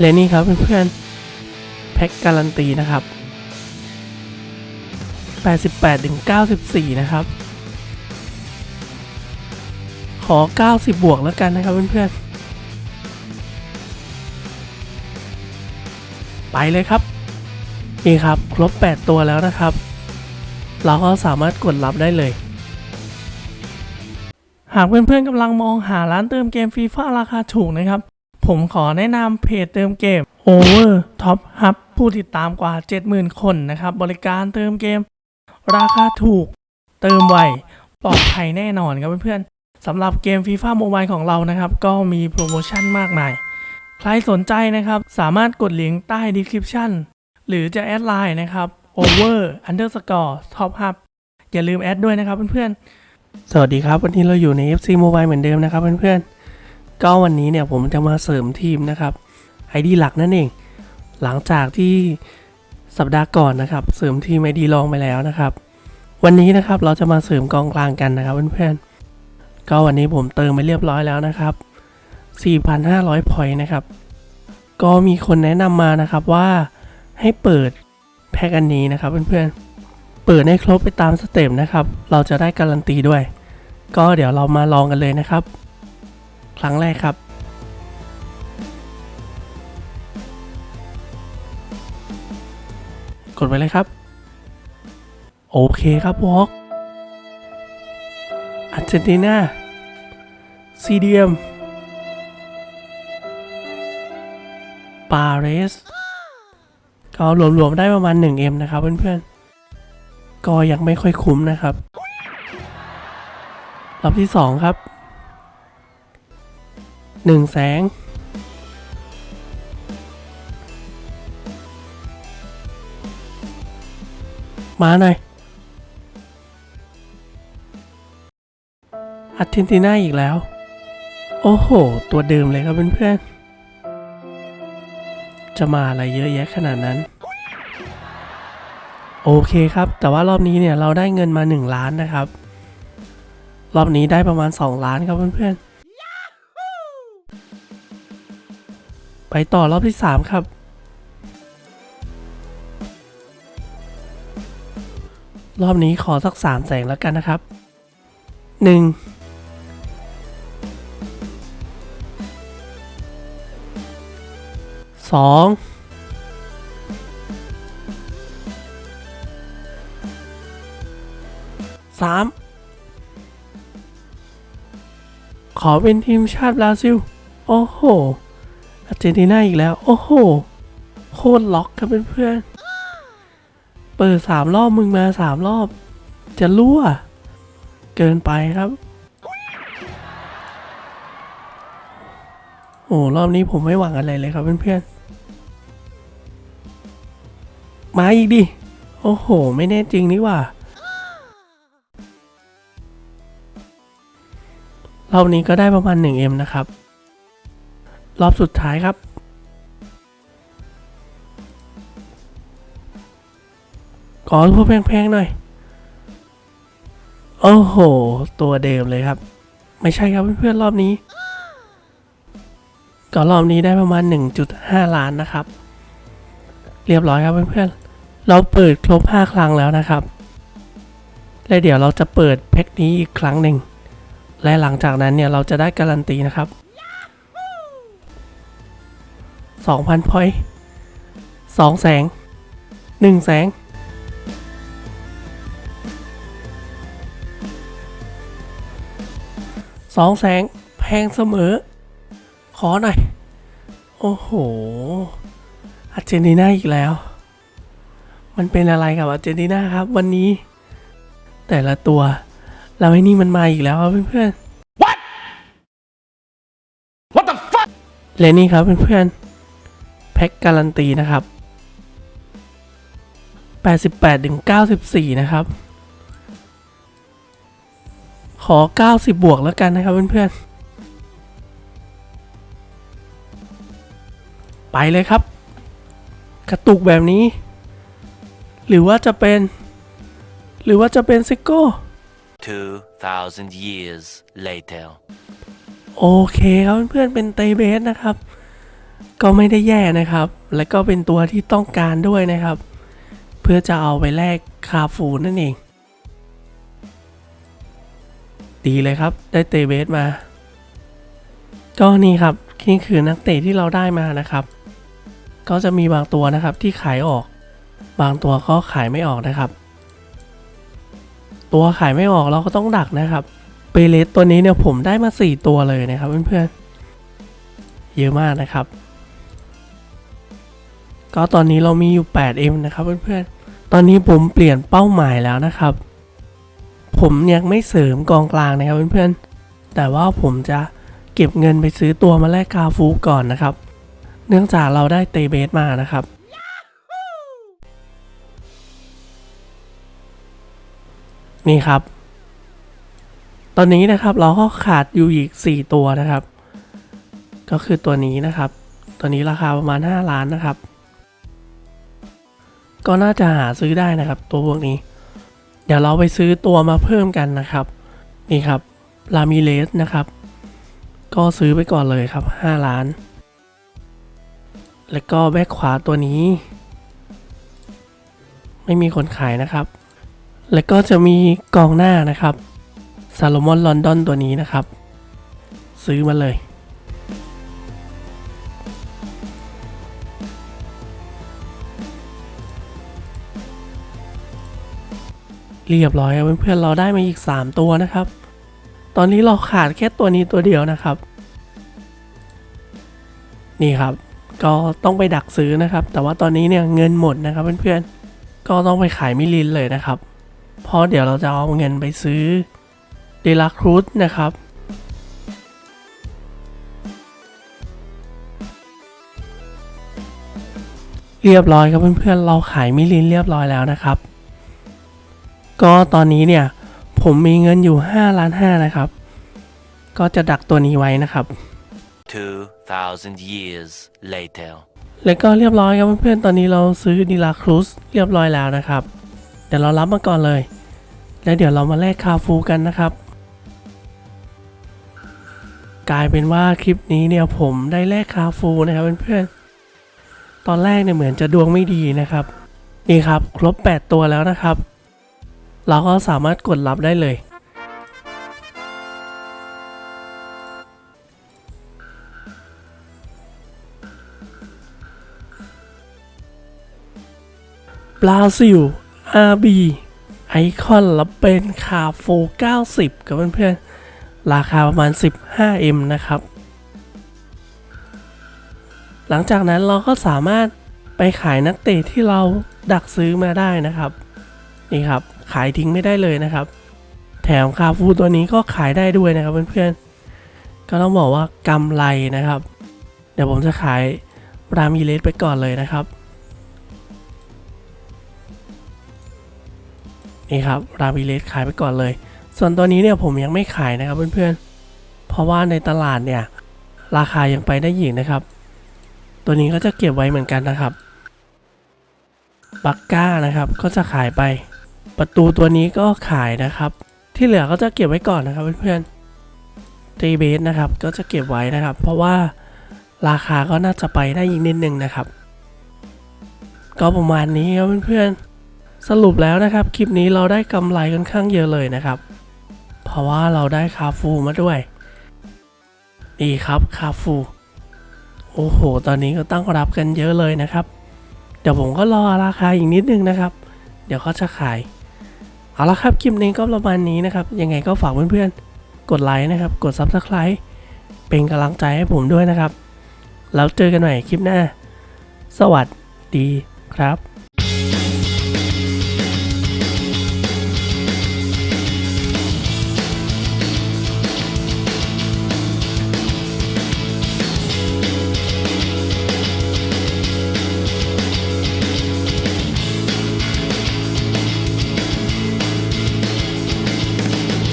และนี่ครับเพื่อนๆแพ็คการันตีนะครับ 88ถึง94 นะครับ ขอ 90 บวกแล้วกันนะครับเพื่อนๆ ไปเลยครับ นี่ครับ ครบ 8 ตัวแล้วนะครับ เราก็สามารถกดรับได้เลยหากเพื่อนๆกำลังมองหาร้านเติมเกมฟีฟ่าราคาถูกนะครับ ผมขอแนะนำเพจเติมเกม Over Top Hub ผู้ติดตามกว่า 70,000 คนนะครับ บริการเติมเกม ราคาถูก เติมไวปลอดภัยแน่นอนครับเพื่อนๆสำหรับเกม FIFA Mobile ของเรานะครับ ก็มีโปรโมชั่นมากมาย ใครสนใจนะครับ สามารถกดลิงก์ใต้ description หรือจะแอดไลน์นะครับ over underscore top hub อย่าลืมแอดด้วยนะครับเพื่อนๆ สวัสดีครับ วันนี้เราอยู่ใน FC Mobile เหมือนเดิมนะครับเพื่อนๆ ก็วันนี้เนี่ยผมจะมาเสริมทีมนะครับ ID หลักนั่นเอง หลังจากที่สัปดาห์ก่อนนะครับ เสริมทีม ID รองไปแล้วนะครับ วันนี้นะครับเราจะมาเสริมกองกลางกันนะครับเพื่อนๆก็วันนี้ผมเติมไปเรียบร้อยแล้วนะครับ 4,500พอยต์นะครับ ก็มีคนแนะนำมานะครับว่าให้เปิดแพ็กอันนี้นะครับเพื่อนๆ เปิดให้ครบไปตามสเต็ปนะครับ เราจะได้การันตีด้วย ก็เดี๋ยวเรามาลองกันเลยนะครับ ครั้งแรกครับ กดไปเลยครับ โอเคครับวอล์กอาร์เจนตินาซีเดียมปาเรสก็รวมๆได้ประมาณ 1M นะครับเพื่อนๆ ก็ยังไม่ค่อยคุ้มนะครับ รอบที่ 2 ครับ 1แสง มาหน่อยอาร์เจนตินาอีกแล้ว โอ้โห ตัวเดิมเลยครับเพื่อนๆ จะมาอะไรเยอะแยะขนาดนั้น โอเคครับ แต่ว่ารอบนี้เนี่ยเราได้เงินมา 1 ล้านนะครับ รอบนี้ได้ประมาณ 2 ล้านครับเพื่อนๆ ไปต่อรอบที่ 3 ครับ รอบนี้ขอสัก 3 แสงแล้วกันนะครับ1สองสามขอเป็นทีมชาติบราซิล โอ้โห อาร์เจนตินาอีกแล้ว โอ้โห โคตรล็อกครับเพื่อนๆ เปิดสามรอบมึงมาสามรอบ จะรั่ว เกินไปครับ โอ้รอบนี้ผมไม่หวังอะไรเลยครับเพื่อนๆ มาอีกดิ โอ้โห ไม่แน่จริงนี่ว่า รอบนี้ก็ได้ประมาณ 1M นะครับ รอบสุดท้ายครับ ขอพวกแพงๆหน่อย โอ้โห ตัวเดิมเลยครับ ไม่ใช่ครับเพื่อนๆรอบนี้ก็รอบนี้ได้ประมาณ 1.5 ล้านนะครับ เรียบร้อยครับเพื่อนๆ เราเปิดครบ 5 ครั้งแล้วนะครับ และเดี๋ยวเราจะเปิดแพ็คนี้อีกครั้งหนึ่ง และหลังจากนั้นเนี่ยเราจะได้การันตีนะครับ 2,000พอยต์2แสง 1 แสง สองแสงแพงเสมอ ขอหน่อย โอ้โหอาร์เจนตินาอีกแล้ว มันเป็นอะไรกับอาร์เจนตินาครับวันนี้ แต่ละตัวแล้วไอ้นี่มันมาอีกแล้วครับเพื่อนๆ What What the fuck และนี่ครับเพื่อนๆแพ็คการันตีนะครับ 88ถึง94 นะครับ ขอ 90 บวกแล้วกันนะครับเพื่อนๆ ไปเลยครับ กระตุกแบบนี้ หรือว่าจะเป็น หรือว่าจะเป็นซิโก้2,000 years later. โอเคครับเพื่อนๆเป็นเตเบสนะครับ ก็ไม่ได้แย่นะครับ และก็เป็นตัวที่ต้องการด้วยนะครับ เพื่อจะเอาไปแลกคาฟูนั่นเอง ดีเลยครับ ได้เตเบสมา ก็นี่ครับนี่คือนักเตะที่เราได้มานะครับ ก็จะมีบางตัวนะครับที่ขายออก บางตัวก็ขายไม่ออกนะครับ ตัวขายไม่ออกเราก็ต้องดักนะครับเปเลสตัวนี้เนี่ยผมได้มา 4 ตัวเลยนะครับเพื่อนๆเยอะมากนะครับ ก็ตอนนี้เรามีอยู่ 8M นะครับเพื่อนๆ ตอนนี้ผมเปลี่ยนเป้าหมายแล้วนะครับ ผมยังไม่เสริมกองกลางนะครับเพื่อนๆ แต่ว่าผมจะเก็บเงินไปซื้อตัวมาแลกกาฟูก่อนนะครับ เนื่องจากเราได้เตเบสมานะครับนี่ครับ ตอนนี้นะครับเราก็ขาดอยู่อีก 4 ตัวนะครับ ก็คือตัวนี้นะครับ ตัวนี้ราคาประมาณ 5 ล้านนะครับ ก็น่าจะหาซื้อได้นะครับ ตัวพวกนี้ เดี๋ยวเราไปซื้อตัวมาเพิ่มกันนะครับ นี่ครับลามิเลสนะครับ ก็ซื้อไปก่อนเลยครับ 5 ล้าน แล้วก็แบ็คขวาตัวนี้ ไม่มีคนขายนะครับ แล้วก็จะมีกองหน้านะครับซาโลมอนลอนดอนตัวนี้นะครับ ซื้อมาเลย เรียบร้อยครับเพื่อนๆเราได้มาอีก 3 ตัวนะครับ ตอนนี้เราขาดแค่ตัวนี้ตัวเดียวนะครับ นี่ครับ ก็ต้องไปดักซื้อนะครับ แต่ว่าตอนนี้เนี่ยเงินหมดนะครับเพื่อนๆก็ต้องไปขายมิลินเลยนะครับ เพราะเดี๋ยวเราจะเอาเงินไปซื้อเดลาครูซนะครับเรียบร้อยครับเพื่อนๆ เราขายมิลินเรียบร้อยแล้วนะครับ ก็ตอนนี้เนี่ยผมมีเงินอยู่5ล้าน5นะครับ ก็จะดักตัวนี้ไว้นะครับ 2,000 years later. แล้วก็เรียบร้อยครับเพื่อนๆ ตอนนี้เราซื้อดีลาครูซเรียบร้อยแล้วนะครับ เดี๋ยวเรารับมาก่อนเลย แล้วเดี๋ยวเรามาแลกคาฟูกันนะครับ กลายเป็นว่าคลิปนี้เนี่ยผมได้แลกคาฟูนะครับเพื่อนๆ ตอนแรกเนี่ยเหมือนจะดวงไม่ดีนะครับ นี่ครับครบ 8 ตัวแล้วนะครับ เราก็สามารถกดรับได้เลย บราซิล RB ไอคอนแล้วเป็นคาโฟ90กับเพื่อนๆ ราคาประมาณ 15M นะครับ หลังจากนั้นเราก็สามารถไปขายนักเตะที่เราดักซื้อมาได้นะครับ นี่ครับ ขายทิ้งไม่ได้เลยนะครับ แถมคาฟูตัวนี้ก็ขายได้ด้วยนะครับเพื่อนๆก็ต้องบอกว่ากำไรนะครับ เดี๋ยวผมจะขายรามิเลสไปก่อนเลยนะครับ นี่ครับราบิเลสขายไปก่อนเลย ส่วนตัวนี้เนี่ยผมยังไม่ขายนะครับเพื่อนๆ เพราะว่าในตลาดเนี่ยราคายังไปได้หญิงนะครับ ตัวนี้ก็จะเก็บไว้เหมือนกันนะครับบักก้านะครับก็จะขายไป ประตูตัวนี้ก็ขายนะครับ ที่เหลือก็จะเก็บไว้ก่อนนะครับเพื่อนๆตีเบสนะครับก็จะเก็บไว้นะครับ เพราะว่าราคาก็น่าจะไปได้อีกนิดนึงนะครับ ก็ประมาณนี้ครับเพื่อนๆสรุปแล้วนะครับ คลิปนี้เราได้กำไรค่อนข้างเยอะเลยนะครับ เพราะว่าเราได้คาฟูมาด้วยนี่ครับคาฟู โอ้โห ตอนนี้ก็ตั้งรับกันเยอะเลยนะครับ เดี๋ยวผมก็รอราคาอีกนิดนึงนะครับ เดี๋ยวเขาจะขาย เอาละครับคลิปนี้ก็ประมาณนี้นะครับ ยังไงก็ฝากเพื่อนๆ กดไลค์นะครับ กด Subscribe เป็นกำลังใจให้ผมด้วยนะครับ แล้วเจอกันใหม่คลิปหน้า สวัสดีครับ